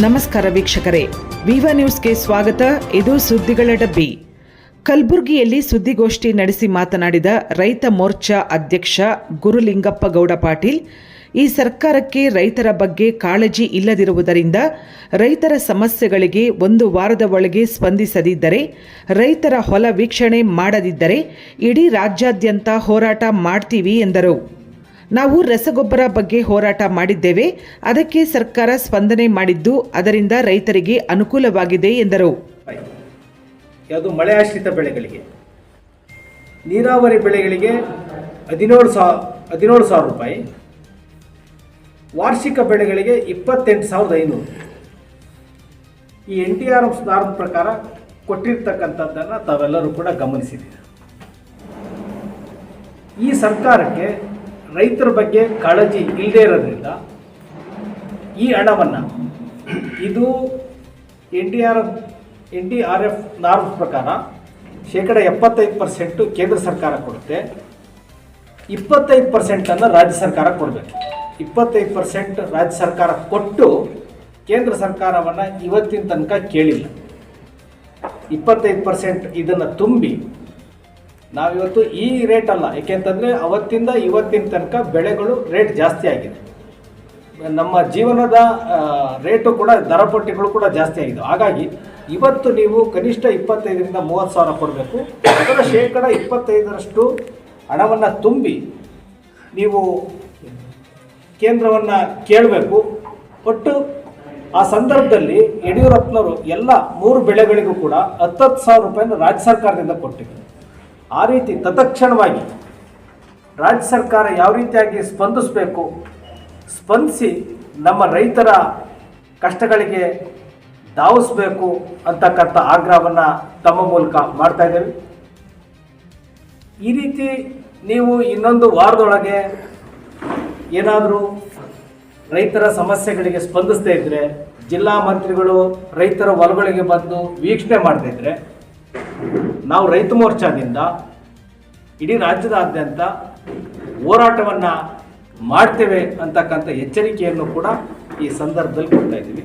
ನಮಸ್ಕಾರ ವೀಕ್ಷಕರೇ. ವಿವಾ ನ್ಯೂಸ್ಗೆ ಸ್ವಾಗತ. ಇದು ಸುದ್ದಿಗಳ ಡಬ್ಬಿ. ಕಲಬುರಗಿಯಲ್ಲಿ ಸುದ್ದಿಗೋಷ್ಠಿ ನಡೆಸಿ ಮಾತನಾಡಿದ ರೈತ ಮೋರ್ಚಾ ಅಧ್ಯಕ್ಷ ಗುರುಲಿಂಗಪ್ಪ ಗೌಡ ಪಾಟೀಲ್, ಈ ಸರ್ಕಾರಕ್ಕೆ ರೈತರ ಬಗ್ಗೆ ಕಾಳಜಿ ಇಲ್ಲದಿರುವುದರಿಂದ ರೈತರ ಸಮಸ್ಯೆಗಳಿಗೆ ಒಂದು ವಾರದ ಒಳಗೆ ಸ್ಪಂದಿಸದಿದ್ದರೆ, ರೈತರ ಹೊಲ ವೀಕ್ಷಣೆ ಮಾಡದಿದ್ದರೆ ಇಡೀ ರಾಜ್ಯಾದ್ಯಂತ ಹೋರಾಟ ಮಾಡ್ತೀವಿ ಎಂದರು. ನಾವು ರಸಗೊಬ್ಬರ ಬಗ್ಗೆ ಹೋರಾಟ ಮಾಡಿದ್ದೇವೆ. ಅದಕ್ಕೆ ಸರ್ಕಾರ ಸ್ಪಂದನೆ ಮಾಡಿದ್ದು ಅದರಿಂದ ರೈತರಿಗೆ ಅನುಕೂಲವಾಗಿದೆ ಎಂದರು. ಯಾವುದು ಮಳೆ ಆಶ್ರಿತ ಬೆಳೆಗಳಿಗೆ. ನೀರಾವರಿ ಬೆಳೆಗಳಿಗೆ ಹದಿನೇಳು ಸಾವಿರ ಹದಿನೇಳು ಸಾವಿರ ರೂಪಾಯಿ. ವಾರ್ಷಿಕ ಬೆಳೆಗಳಿಗೆ ಇಪ್ಪತ್ತೆಂಟು ಸಾವಿರದ ಐನೂರು. ಈ N T R F norm ಪ್ರಕಾರ ಕೊಟ್ಟಿರ್ತಕ್ಕಂಥದ್ದನ್ನು ತಾವೆಲ್ಲರೂ ಕೂಡ ಗಮನಿಸಿದ್ದೀರಿ. ಈ ಸರ್ಕಾರಕ್ಕೆ ರೈತರ ಬಗ್ಗೆ ಕಾಳಜಿ ಇಲ್ಲದೇ ಇರೋದ್ರಿಂದ ಈ ಹಣವನ್ನು ಇದು N D R F N D R F norms ಪ್ರಕಾರ ಶೇಕಡ ಎಪ್ಪತ್ತೈದು ಪರ್ಸೆಂಟು ಕೇಂದ್ರ ಸರ್ಕಾರ ಕೊಡುತ್ತೆ. ಇಪ್ಪತ್ತೈದು ಪರ್ಸೆಂಟನ್ನು ರಾಜ್ಯ ಸರ್ಕಾರ ಕೊಡಬೇಕು. ಇಪ್ಪತ್ತೈದು ಪರ್ಸೆಂಟ್ ರಾಜ್ಯ ಸರ್ಕಾರ ಕೊಟ್ಟು ಕೇಂದ್ರ ಸರ್ಕಾರವನ್ನು ಇವತ್ತಿನ ತನಕ ಕೇಳಿಲ್ಲ. ಇಪ್ಪತ್ತೈದು ಪರ್ಸೆಂಟ್ ಇದನ್ನು ತುಂಬಿ ನಾವಿವತ್ತು ಈ ರೇಟ್ ಅಲ್ಲ. ಏಕೆಂತಂದರೆ ಅವತ್ತಿಂದ ಇವತ್ತಿನ ತನಕ ಬೆಳೆಗಳು ರೇಟ್ ಜಾಸ್ತಿ ಆಗಿದೆ. ನಮ್ಮ ಜೀವನದ ರೇಟು ಕೂಡ ದರಪಟ್ಟಿಗಳು ಕೂಡ ಜಾಸ್ತಿ ಆಗಿದೆ. ಹಾಗಾಗಿ ಇವತ್ತು ನೀವು ಕನಿಷ್ಠ ಇಪ್ಪತ್ತೈದರಿಂದ ಮೂವತ್ತು ಸಾವಿರ ಕೊಡಬೇಕು. ಅದರ ಶೇಕಡ ಇಪ್ಪತ್ತೈದರಷ್ಟು ಹಣವನ್ನು ತುಂಬಿ ನೀವು ಕೇಂದ್ರವನ್ನು ಕೇಳಬೇಕು. ಒಟ್ಟು ಆ ಸಂದರ್ಭದಲ್ಲಿ ಯಡಿಯೂರಪ್ಪನವರು ಎಲ್ಲ ಮೂರು ಬೆಳೆಗಳಿಗೂ ಕೂಡ ಹತ್ತತ್ತು ಸಾವಿರ ರೂಪಾಯಿನ ರಾಜ್ಯ ಸರ್ಕಾರದಿಂದ ಕೊಟ್ಟಿದ್ರು. ಆ ರೀತಿ ತತ್ಕ್ಷಣವಾಗಿ ರಾಜ್ಯ ಸರ್ಕಾರ ಯಾವ ರೀತಿಯಾಗಿ ಸ್ಪಂದಿಸಬೇಕು? ಸ್ಪಂದಿಸಿ ನಮ್ಮ ರೈತರ ಕಷ್ಟಗಳಿಗೆ ಧಾವಿಸಬೇಕು ಅಂತಕ್ಕಂಥ ಆಗ್ರಹವನ್ನು ತಮ್ಮ ಮೂಲಕ ಮಾಡ್ತಾ ಇದ್ದೇವೆ. ಈ ರೀತಿ ನೀವು ಇನ್ನೊಂದು ವಾರದೊಳಗೆ ಏನಾದರೂ ರೈತರ ಸಮಸ್ಯೆಗಳಿಗೆ ಸ್ಪಂದಿಸ್ತಾ ಇದ್ದರೆ ಜಿಲ್ಲಾ ಮಂತ್ರಿಗಳು ರೈತರ ಹೊಲಗಳಿಗೆ ಬಂದು ವೀಕ್ಷಣೆ ಮಾಡ್ತಾ ಇದ್ದರೆ ನಾವು ರೈತ ಮೋರ್ಚಾದಿಂದ ಇಡೀ ರಾಜ್ಯದಾದ್ಯಂತ ಹೋರಾಟವನ್ನು ಮಾಡ್ತೇವೆ ಅಂತಕ್ಕಂಥ ಎಚ್ಚರಿಕೆಯನ್ನು ಕೂಡ ಈ ಸಂದರ್ಭದಲ್ಲಿ ಕೊಡ್ತಾ ಇದ್ದೀವಿ.